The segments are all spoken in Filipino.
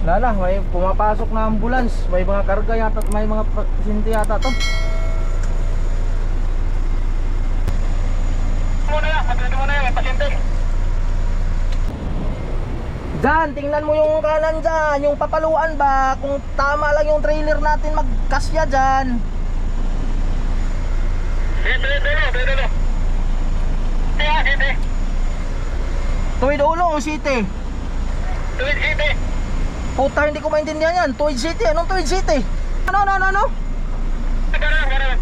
Wala na, may pumapasok na ambulance. May mga karga yata, may mga pasyente yata to. Muna yan, patuloy mo na yan, pasyente. Diyan, tingnan mo yung kanan dyan, yung papaluan ba, kung tama lang yung trailer natin magkasya dyan. Dito, dito, dito, dito. Kaya, dito. Tuwid ulo o city? Tuwid, dito. Puta, hindi ko maintindihan yan. Tuwid city, anong tuwid city? Ano, ano, ano, ano? Garang, garang.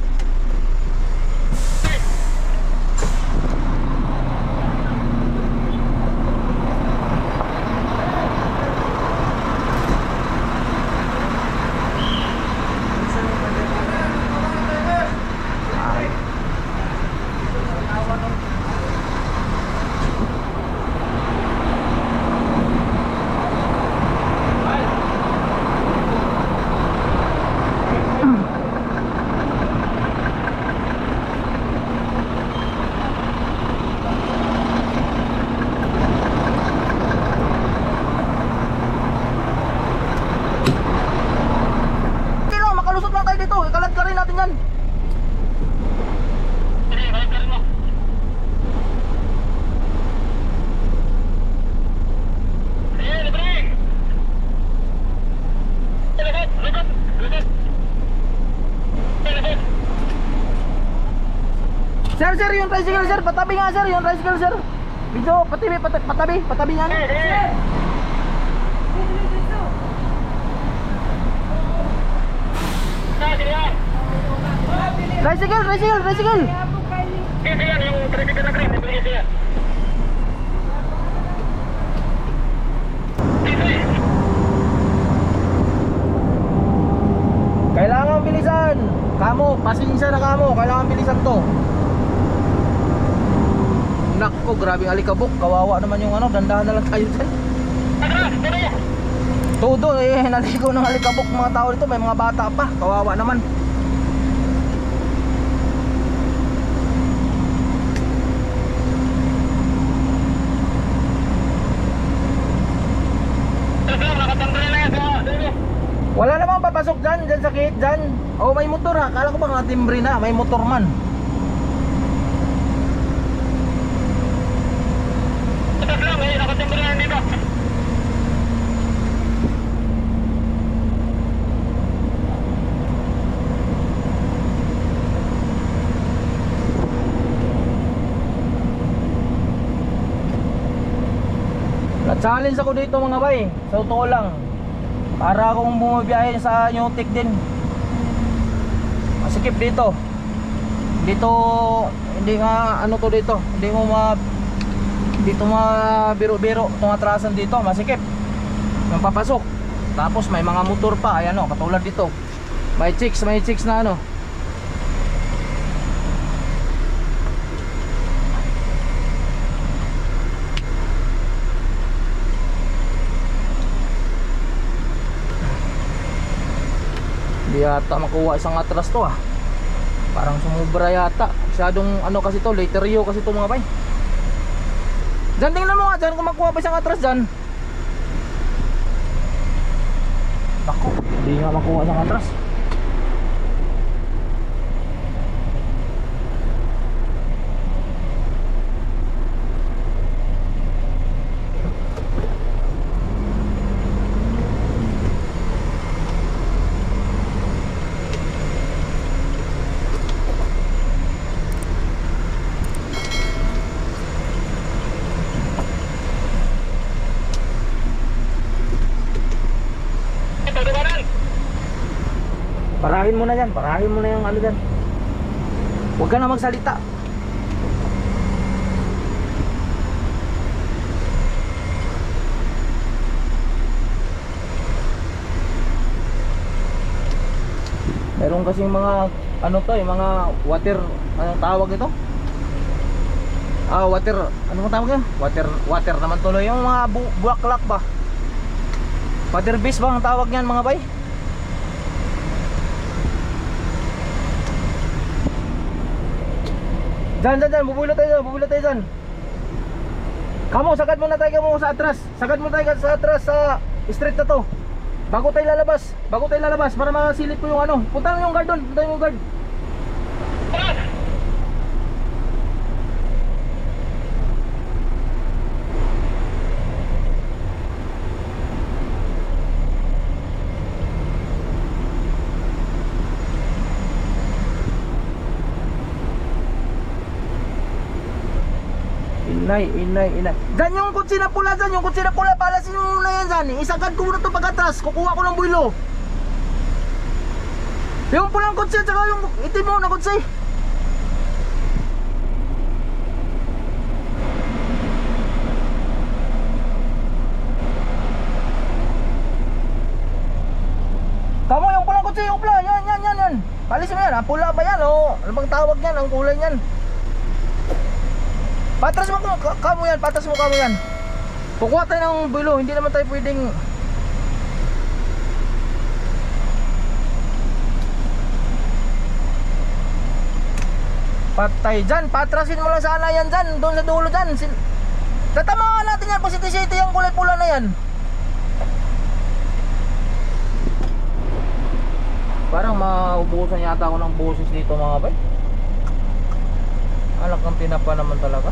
Okay lang, makalusot lang tayo dito. Ikalat ka rin natin yan. Sige, balik ka rin mo. Sige, libre. Likod, likod, likod. Likod. Sir, sir, yung tricycle, sir. Patabi nga, sir. Yung tricycle, sir. Video, patabi, patabi, patabi, patabi sige. Sige, sige. Tricycle, tricycle, tricycle. Sige, sige, yung tricycle na green, sige, sige. Sige. Kailangan bilisan. Kamo, pasensya na kamo. Kailangan bilisan to. Nako, grabe alikabok. Kawawa naman yung ano. Dandahan na lang tayo dyan. Todo eh, naligo ng alikabok mga tao dito. May mga bata pa. Kawawa naman. Wala namang papasok dyan, dyan sa gate dyan. Oh, may motor ha. Kala ko ba nga timbre na, may motor man. Atras lang, eh, nakatanggal na yan dito. Na-challenge ako dito mga bay. Sa totoo lang. Para akong bumabiyahe sa New Tech din. Masikip dito. Dito, hindi nga ano to dito. Hindi mo ma dito ma biro-biro itong atrasan dito, masikip. Yung papasok. Tapos may mga motor pa, ayan o, katulad dito. May chicks, may chicks na ano. Hindi yata makuha isang atras to ah. Parang sumubra yata. Masyadong ano kasi to, laterio kasi to mga bay. Diyan tingnan mo nga dyan kung makuha pa isang atras dyan. Ako, hindi nga makuha isang atras. Ito, dumaran. Parahin mo na yan, parahin mo na yung ano dyan. Huwag ka na magsalita. Meron kasing mga ano to eh, mga water, anong tawag ito? Ah, water, ano ang tawag yan? Water, water naman tuloy yung mga bu buwaklak ba? Water base ba ang tawag niyan mga bay? Diyan, diyan, diyan. Bubulot tayo dyan. Bubulot tayo dyan. Kamu, sagad muna tayo kamo sa atras. Sagad muna tayo sa atras sa street na to. Bago tayo lalabas, bago tayo lalabas para makasilip ko yung ano. Punta yung guard doon, punta yung guard. Inay, inay, inay. Dyan yung kutsi na pula dyan, yung kutsi na pula, palasin mo muna yan dyan. Isagad ko muna ito pagkatras, kukuha ko ng builo. Yung pulang kutsi at saka yung itim mo na kutsi. Kamu yung pulang kutsi, yung pula, yan, yan, yan, yan. Palisin mo yan, ah, pula ba yan, o? Ano bang tawag yan, ang kulay niyan? Patras mo ka- kamo yan, patras mo kamo yan. Kukuha tayo ng bulo, hindi naman tayo pwedeng Patay dyan, patrasin mo lang sana yan dyan, doon sa dulo dyan. Sin Tatamaan natin yan, pasiti-siti yung kulay pula na yan. Parang maubusan yata ako ng boses dito mga bay. Alak ng tinapa naman talaga.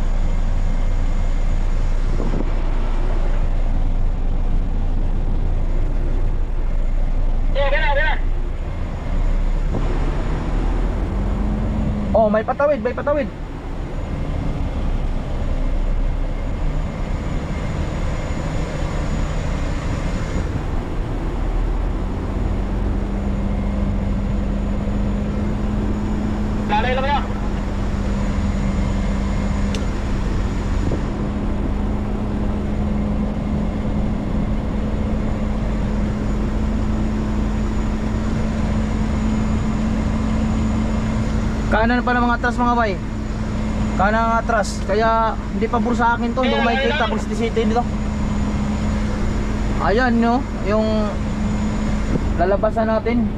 Oh, may patawid, may patawid. Lalay lang yan. Kanan pa ng mga atras mga bay. Kanan ang atras. Kaya hindi pa sa akin to. Hindi ko makikita kung city dito. Ayan no. Yung lalabasan natin.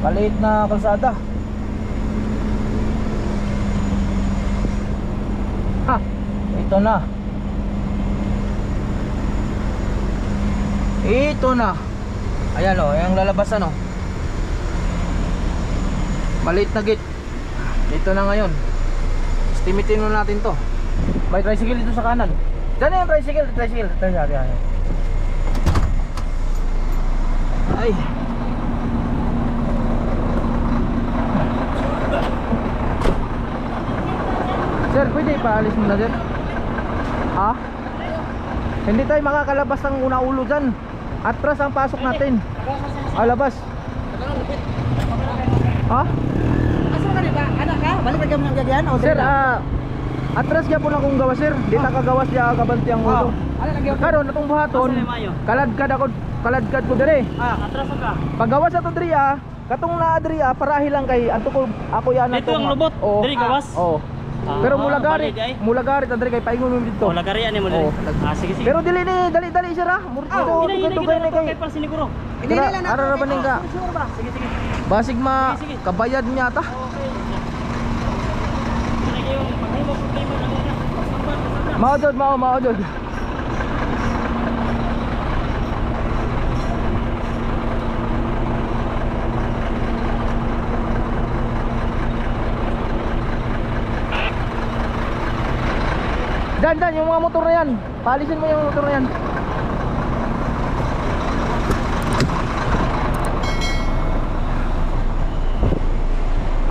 Maliit na kalsada. Ha! Ito na. Ito na. Ayan o. Yung lalabasan o. Maliit na gate. Dito na ngayon. Estimitin mo natin to. May tricycle dito sa kanan. Diyan na yung tricycle, tricycle, tricycle. Ay. Sir, pwede ipaalis mo na sir? Ha? Hindi tayo makakalabas ng una ulo dyan. Atras ang pasok natin. Ah, labas. Ha? Asa ka ba? Anak ka? Balik gagyan o Sir, ah, atras kaya po na kong gawa sir. Di ta kagawas ya kabanti ang ulo. Ano lagi ako? Karon atong buhaton, Asa ni Mayo? kaladkad ako, kaladkad ko dere. Ah, atras ka. Paggawas ato diri ah, katong na diri ah, parahi lang kay anto ko ako yan Dito ang lubot? Oo. Diri gawas? Oo. Ah, Pero mula ay? mula garit ang diri kay paingon mo dito. Oh, lagarian ni mo dali. Ah, sige sige. Pero dili ni dali dali sir ah. Murto Ah, oh, ina ina tugay ni kay. kay para siniguro. Tara, ara ra ba ning ka? Sige sige. Basig ma kabayad niya ta. Okay. Lagi yung paghimo problema na Mao jud, mao mao jud. Dan, dan, yung mga motor na yan. Paalisin mo yung motor na yan.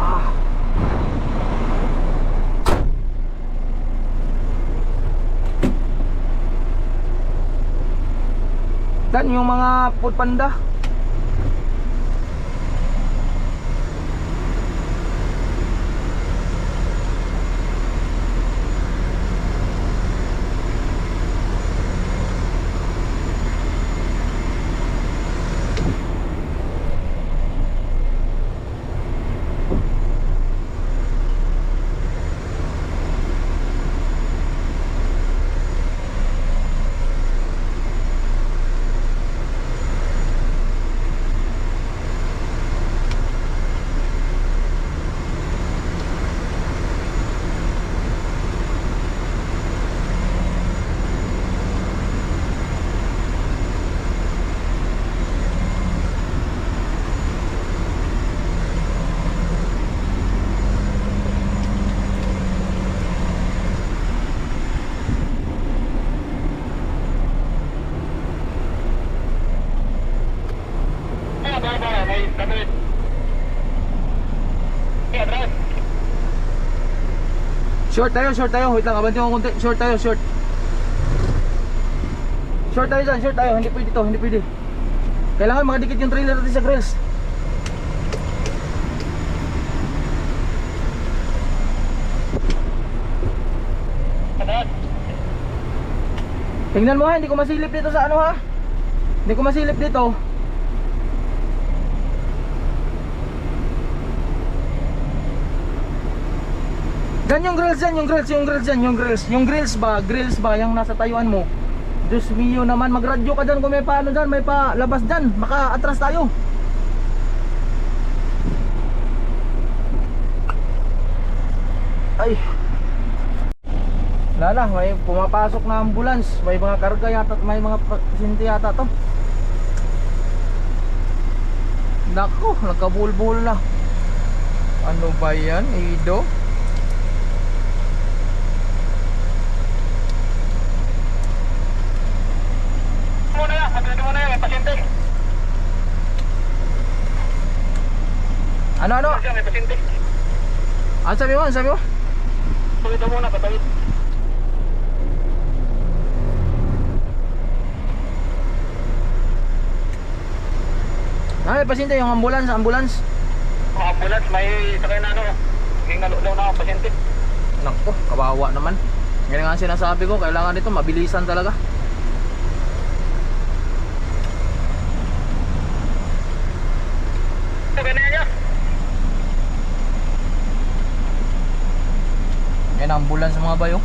Ah. Dan, yung mga food panda. Short tayo, short tayo. Wait lang, abanti ko konti. Short tayo, short. Short tayo dyan, short tayo. Hindi pwede to, hindi pwede. Kailangan makadikit yung trailer natin sa grills. Tingnan mo ha, hindi ko masilip dito sa ano ha. Hindi ko masilip dito. Gan yung grills yan, yung grills, yung grills yan, yung grills. Yung grills ba, grills ba, yung nasa tayuan mo. Diyos mio naman, magradyo ka dyan kung may paano dyan, may pa labas dyan. Maka atras tayo. Ay. Lala, may pumapasok na ambulance. May mga karga yata, at may mga pasyente yata to. Nako, nagkabulbul na. Ano ba yan, Ido? Muna yan, katuwid muna yan, may pasyente. Ano, ano? Siya, may pasyente. Ano sabi mo? Ano sabi mo? Katuwid na muna, katuwid. Ah, may pasyente, yung ambulance, ambulance. Mga ambulance, may sakay na ano. May nalulaw na ang pasyente. Nako, kawawa naman. Yan nga sinasabi ko, kailangan nito mabilisan talaga. Ito, ganyan niya. Ang ambulance mga bayo.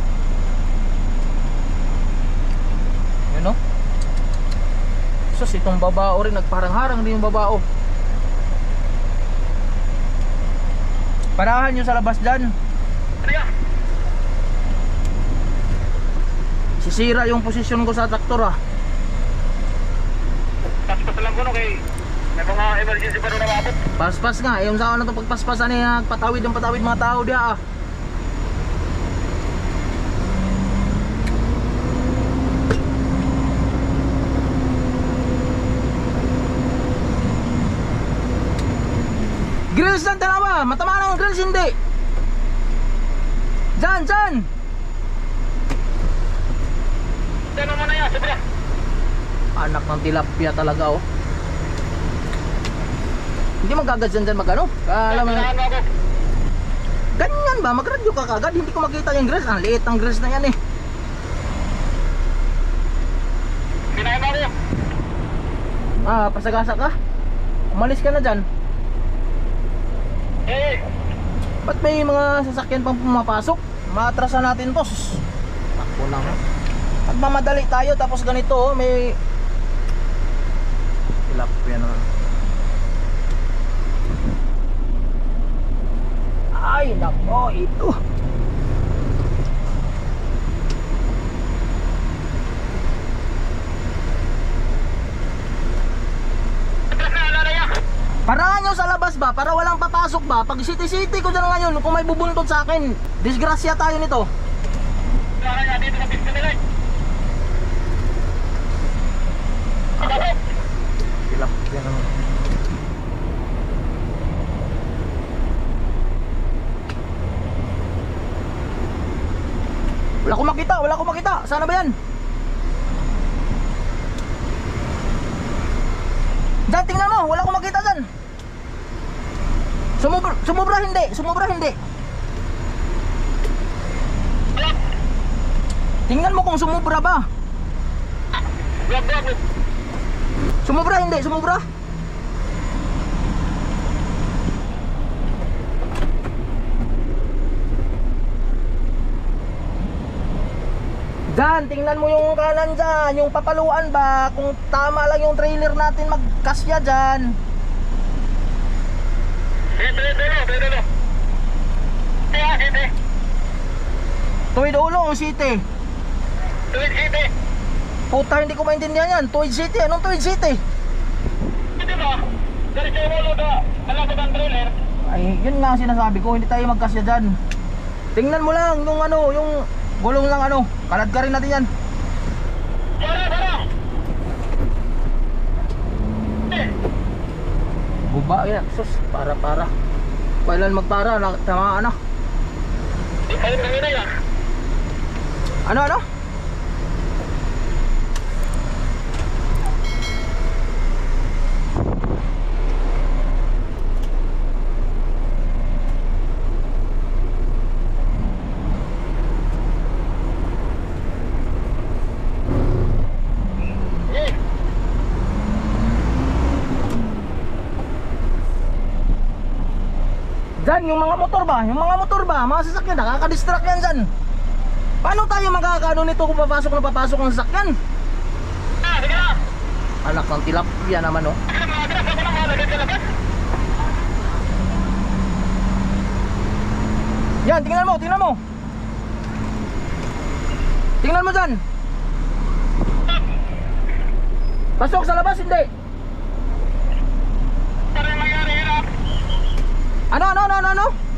Yun o. Sus, itong babao rin, nagparang-harang din yung babao. Parahan nyo sa labas dyan. Yan? Sisira yung posisyon ko sa traktor ah. Paspas lang ko no kay may mga emergency pa rin nababot. Paspas nga, yung sa ano itong pagpaspasan eh, patawid yung patawid mga tao diya ah. Grills lang dalawa, matama lang ang grills hindi. Dyan, dyan! Ano mo na yan, sobra. Anak ng tilapia talaga oh. Hindi magagadyan dyan magano. Alam mo, ganyan ba? Magradyo ka kagad, hindi ko makita yung grills. Ang liit ang grills na yan eh. Kinain mo ako. Ah, pasagasa ka? Umalis ka na dyan. Eh, Ba't may mga sasakyan pang pumapasok? Maatrasan natin to. Sus. Takbo lang. At mamadali tayo tapos ganito oh, may tilapia na. Ay, nako, ito. atras na, ano na yan? Parahan nyo sa labas ba? Para walang ba? Pag city-city ko dyan ngayon, kung may bubuntod sa akin, disgrasya tayo nito. Niya dito. Tilapia na. Wala ko makita, wala ko makita. Sana ba yan? Diyan, tingnan mo. Wala ko makita dyan. Sumubra, sumubra hindi. Tingnan mo kung sumubra ba. Sumubra hindi, sumubra. Dan, tingnan mo yung kanan dyan, yung papaluan ba, kung tama lang yung trailer natin magkasya dyan. Dito, dito, dito, dito. Kaya, dito. Tuwid ulo ang city. Tuwid, dito. Puta, hindi ko maintindihan yan. Tuwid city, anong tuwid city? Na. Dari sa ulo na. Malapit ang trailer. Ay, yun nga ang sinasabi ko, hindi tayo magkasya dyan. Tingnan mo lang yung ano, yung gulong lang ano. Kalad ka rin natin yan. Para, para. Eh, Bubog Ba, yan. Sus, para, para. Kailan magpara, tamaan na. Di pa rin kanina yan. Ano, ano? Eh, Dyan, yung mga motor ba? Yung mga motor ba? Mga sasakyan, nakaka-distract yan dyan. Paano tayo magkakano nito kung papasok na papasok ng sasakyan? ah, sige na. Anak ng tilapia naman, oh. Yan, tingnan mo, tingnan mo. Tingnan mo dyan. Pasok sa labas, hindi. Ano Ano, ano, ano, ano, ano?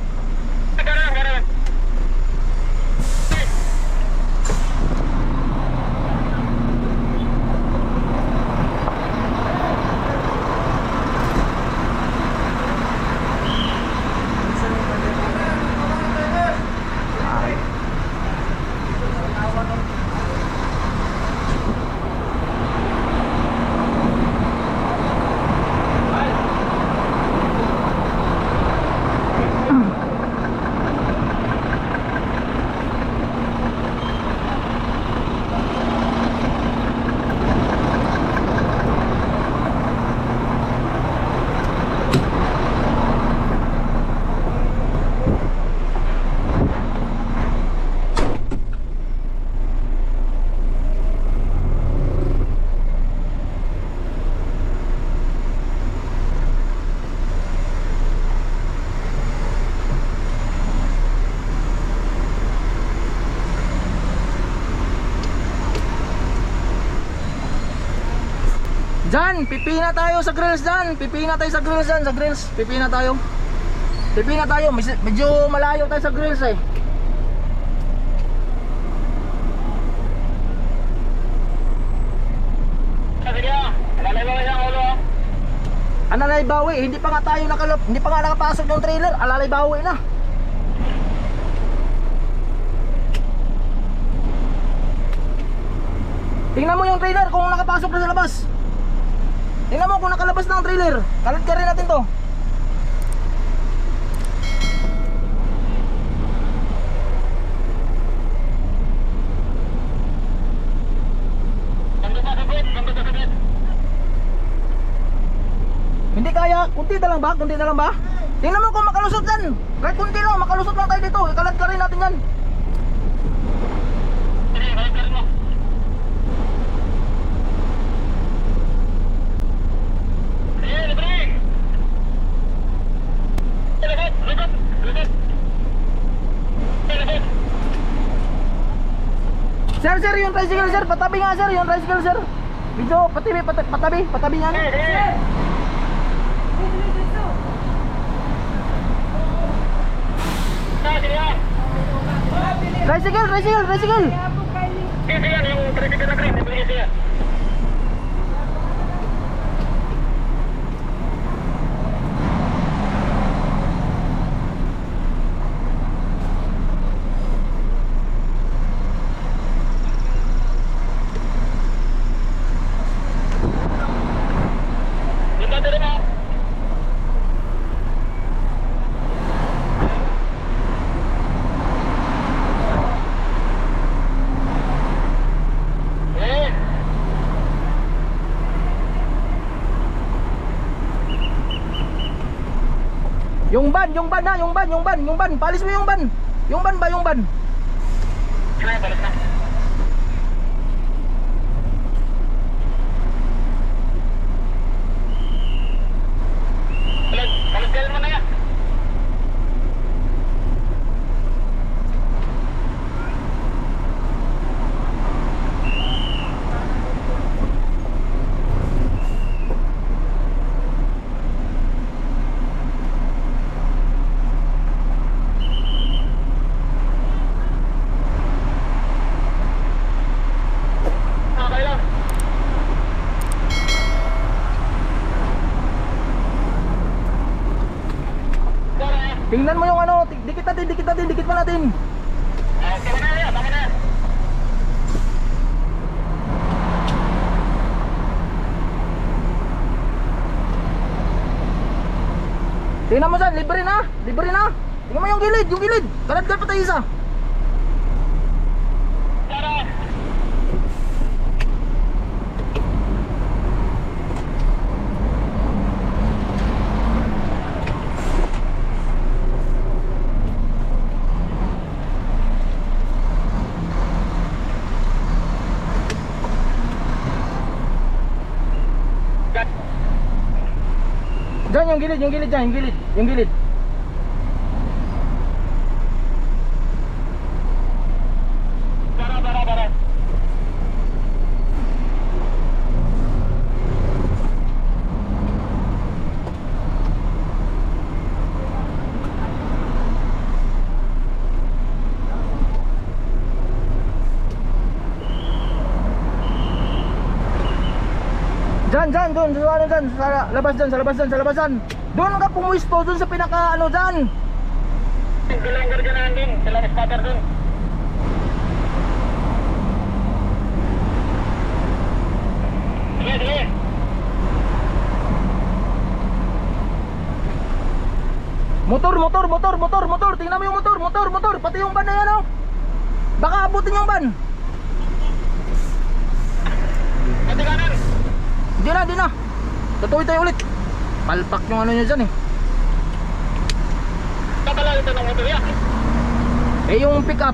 Dyan, pipina tayo sa grills dyan. Pipina tayo sa grills dyan, sa grills. Pipina tayo. Pipina tayo. Medyo malayo tayo sa grills eh. Alalay bawi, hindi pa nga tayo nakalap, hindi pa nga nakapasok yung trailer. Alalay bawi na. Tingnan mo yung trailer kung nakapasok na sa labas. Tingnan mo kung nakalabas na ang trailer. Kalat ka rin natin to. Hindi kaya, kunti na lang ba? Kunti na lang ba? Tingnan mo kung makalusot yan. Kahit kunti lang, makalusot lang tayo dito. Ikalat ka rin natin yan. Sige, balik ka rin mo. Sige, libre. Likod, likod, likod. Likod. Sir, sir, yung tricycle, sir. Patabi nga, sir. Yung tricycle, sir. Video, patabi, patabi, patabi, patabi. Ah, sige ah. Tricycle, tricycle, tricycle. Sige, yung tricycle na green, ibigay siya. Likod rin mo. Eh, Yung ban, yung ban na, yung ban, yung ban, yung ban. Palis mo yung ban. Yung ban ba, yung ban? Dyan yung gilid, yung gilid dyan, yung gilid, yung gilid. Para, para, para. Dyan, dyan, doon, sa ano dyan, sa labas dyan, sa labas dyan, sa labasan. Doon ka pumuisto, doon sa pinaka ano dyan. Bilang garganahan din, sila spotter dun. Sige, sige. Motor, motor, motor, motor, motor. Tingnan mo yung motor, motor, motor. Pati yung van na yan, oh. Baka abutin yung van. Pati kanan. Hindi na, hindi na. Tutuloy tayo ulit. Palpak yung ano nyo dyan eh. Kapala ito ng motor yan. Eh yung pick up.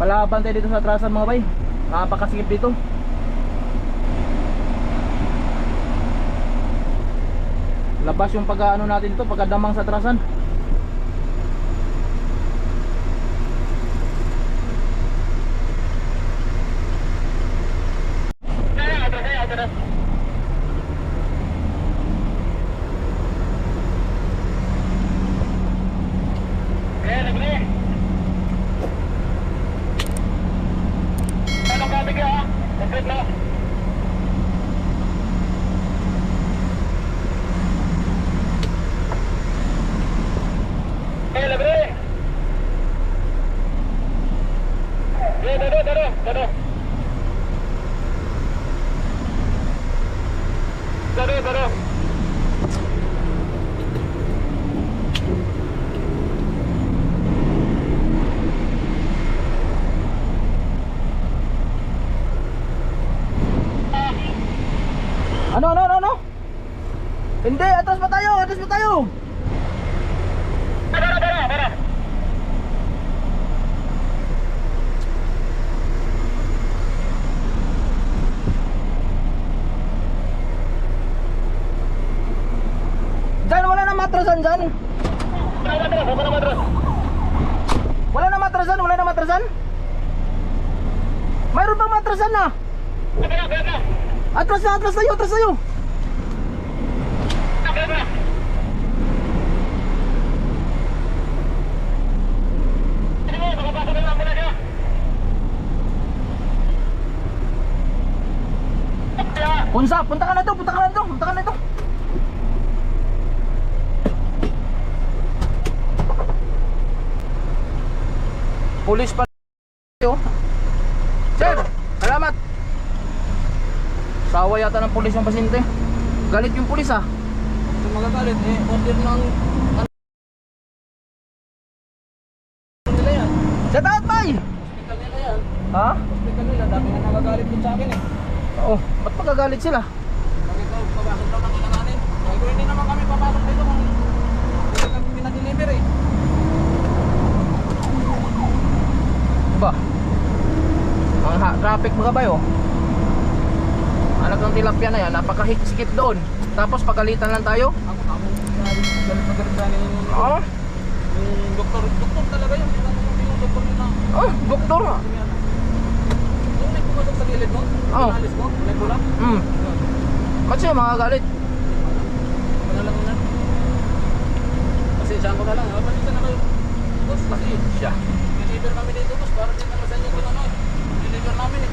Palaban tayo dito sa atrasan mga bay. Napakasikip dito. Labas yung pag-ano natin to, pagkadamang sa atrasan. Kaya, atras, kaya, atras. Kaya, libre. Anong gabi ka, ha? Complete na. Kaya, libre. Kaya, dado, dado, dado. Dado, dado. Ano, ano, ano, ano? Hindi, atras pa tayo, atras pa tayo. Para, para, para. Diyan, wala na matrasan dyan. Para, matras, huwag ka na matras. Wala na matrasan, wala na matrasan. Mayroon bang matrasan na? Kaya na, kaya na. Atras na, atras tayo, atras tayo. Kaya na. Sige mo, makapasok na lang muna siya. Kaya, Punsa, punta ka na to, punta ka na to, punta ka na to. Pulis pa. Sir. Sawa yata ng pulis yung pasyente. Galit yung pulis ah. Yung magagalit, eh, order ng nila yan. Sa taat bay! Hospital nila yan. Ha? Hospital nila, dati nga nagagalit din sa akin eh. Oo, ba't magagalit sila? Bakit daw, papasok daw ng inananin. Sabi ko, hindi naman kami papasok dito kung hindi kami pinadeliver eh. Ba? Ang traffic mga bayo. Anak ng tilapia na yan, napakahiksikip doon. Tapos pagalitan lang tayo. Ako, ako, galit na galit sana yung... Oo. Yung doktor, doktor talaga yun. Yung doktor nila. Oh, doktor. Yung may pumasok sa gilid mo, oh. alis mo, may pula. Mm. Ba't siya makagalit? Wala lang na. Kasi siya ko na lang. Palitan na kayo. Boss, kasi siya. Deliver kami dito, boss. Para din naman sa inyo pinanood. Deliver namin eh.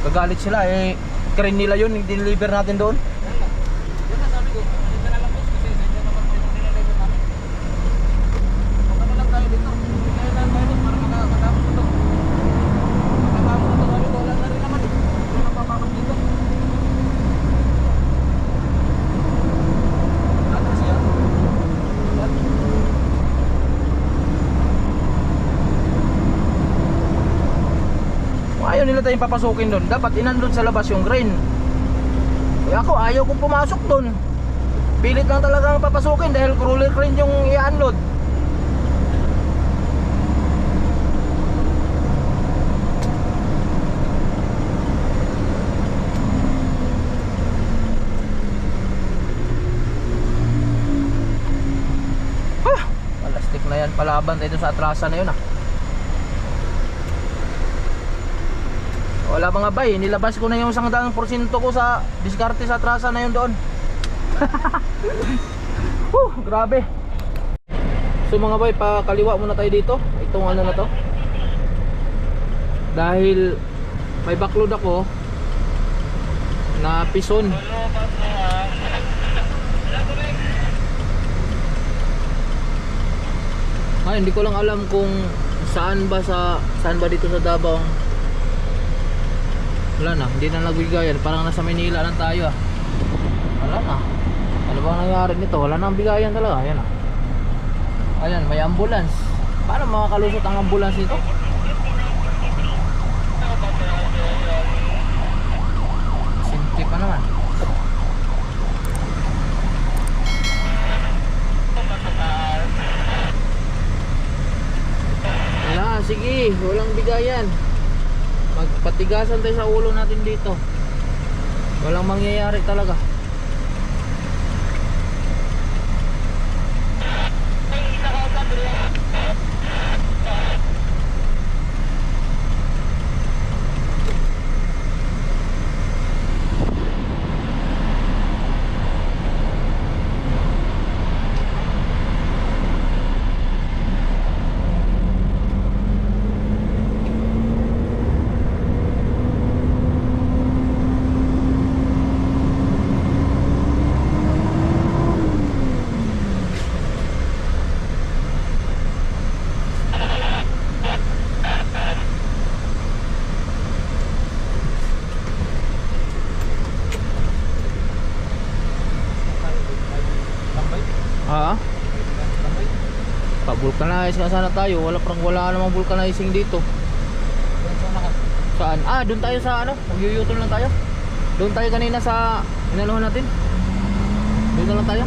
Kagalit sila eh. Crane nila yun, yung deliver natin doon. Yun na sabi ko, hindi ka na lang boss kasi sa inyo naman po yung dineliver namin. Punta na lang tayo dito. Hindi kayo lang tayo doon para maka- matapos ito. Matapos ito sabi ko, wala na rin naman. Hindi na papasok dito. Atras yan. Yan. Kung ayaw nila tayong papasukin doon, dapat inandun sa labas yung grain. Eh ako, ayaw kong pumasok doon. Pilit lang talagang papasukin dahil crawler crane yung i-unload. Ha! Palastik na yan, palaban tayo sa atrasan na yun ah. Wala mga bay, nilabas ko na yung isang daang porsyento ko sa diskarte sa atrasan na yun doon. Whew, grabe. So mga bay, pakaliwa muna tayo dito. Itong ano na to. Dahil may backload ako na pison. Ah, hindi ko lang alam kung saan ba sa saan ba dito sa Davao wala na, hindi na nagbigayan. Parang nasa Manila lang tayo ah. Wala na. Ano ba nangyari nito? Wala na ang bigayan talaga. Ayan ah. Ayan, may ambulance. Paano makakalusot ang ambulance nito? Simple pa naman. Wala, sige. Walang bigayan magpatigasan tayo sa ulo natin dito. Walang mangyayari talaga ha pa-vulcanize nga sana tayo. Wala parang wala namang vulcanizing dito. Saan? Ah doon tayo sa ano? Mag-yuyutol lang tayo. Doon tayo kanina sa inaluhan natin. Doon na lang tayo